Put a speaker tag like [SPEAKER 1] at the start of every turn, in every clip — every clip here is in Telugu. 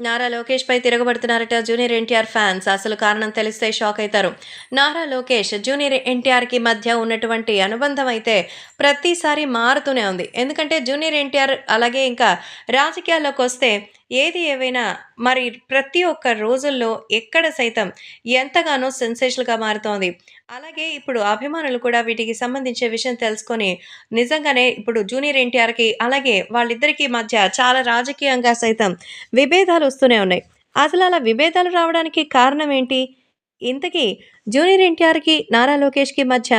[SPEAKER 1] నారా లోకేష్‌పై తిరగబడుతున్నారట జూనియర్ ఎన్టీఆర్ ఫ్యాన్స్. అసలు కారణం తెలిస్తే షాక్ అవుతారు నారా లోకేష్, జూనియర్ ఎన్టీఆర్‌కి మధ్య ఉన్నటువంటి అనుబంధం అయితే ప్రతిసారి మారుతూనే ఉంది. ఎందుకంటే జూనియర్ ఎన్టీఆర్ అలాగే ఇంకా రాజకీయాల్లోకి వస్తే ఏది ఏవైనా మరి ప్రతి ఒక్క రోజుల్లో ఎక్కడ సైతం ఎంతగానో సెన్సేషన్గా మారుతోంది. అలాగే ఇప్పుడు అభిమానులు కూడా వీటికి సంబంధించిన విషయం తెలుసుకొని నిజంగానే ఇప్పుడు జూనియర్ ఎన్టీఆర్‌కి అలాగే వాళ్ళిద్దరికీ మధ్య చాలా రాజకీయంగా సైతం విభేదాలు వస్తూనే ఉన్నాయి. అసలు అలా విభేదాలు రావడానికి కారణం ఏంటి? ఇంతకీ జూనియర్ ఎన్టీఆర్‌కి, నారా లోకేష్‌కి మధ్య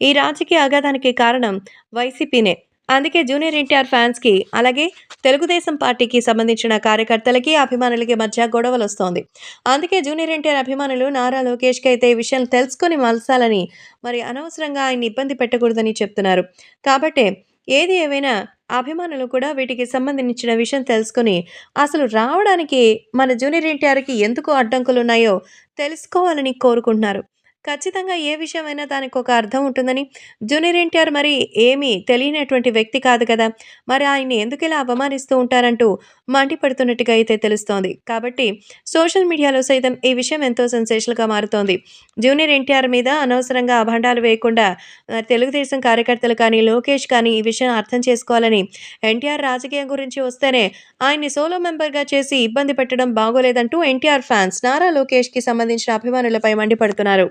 [SPEAKER 1] ఈ రాజకీయ అగాధానికి కారణం వైసీపీనే. అందుకే జూనియర్ ఎన్టీఆర్ ఫ్యాన్స్‌కి అలాగే తెలుగుదేశం పార్టీకి సంబంధించిన కార్యకర్తలకి, అభిమానులకి మధ్య గొడవలు వస్తోంది అందుకే జూనియర్ ఎన్టీఆర్ అభిమానులు నారా లోకేష్‌కి అయితే ఈ విషయం తెలుసుకొని మలసాలని మరి అనవసరంగా ఆయన్ని ఇబ్బంది పెట్టకూడదని చెప్తున్నారు. కాబట్టే ఏది ఏవైనా అభిమానులు కూడా వీటికి సంబంధించిన విషయం తెలుసుకొని అసలు రావడానికి మన జూనియర్ ఎన్టీఆర్‌కి ఎందుకు అడ్డంకులు ఉన్నాయో తెలుసుకోవాలని కోరుకుంటున్నారు. ఖచ్చితంగా ఏ విషయమైనా దానికి ఒక అర్థం ఉంటుందని, జూనియర్ ఎన్టీఆర్ మరి ఏమీ తెలియనటువంటి వ్యక్తి కాదు కదా! మరి ఆయన్ని ఇలా అవమానిస్తూ ఉంటారంటూ మండిపడుతున్నట్టుగా అయితే తెలుస్తోంది. కాబట్టి సోషల్ మీడియాలో సైతం ఈ విషయం ఎంతో సెన్సేషన్గా మారుతోంది. జూనియర్ ఎన్టీఆర్ మీద అనవసరంగా అభండాలు వేయకుండా తెలుగుదేశం కార్యకర్తలు కానీ, లోకేష్ కానీ ఈ విషయం అర్థం చేసుకోవాలని, ఎన్టీఆర్ రాజకీయం గురించి వస్తేనే ఆయన్ని సోలో మెంబర్‌గా చేసి ఇబ్బంది పెట్టడం బాగోలేదంటూ ఎన్టీఆర్ ఫ్యాన్స్ నారా లోకేష్‌కి సంబంధించిన అభిమానులపై మండిపడుతున్నారు.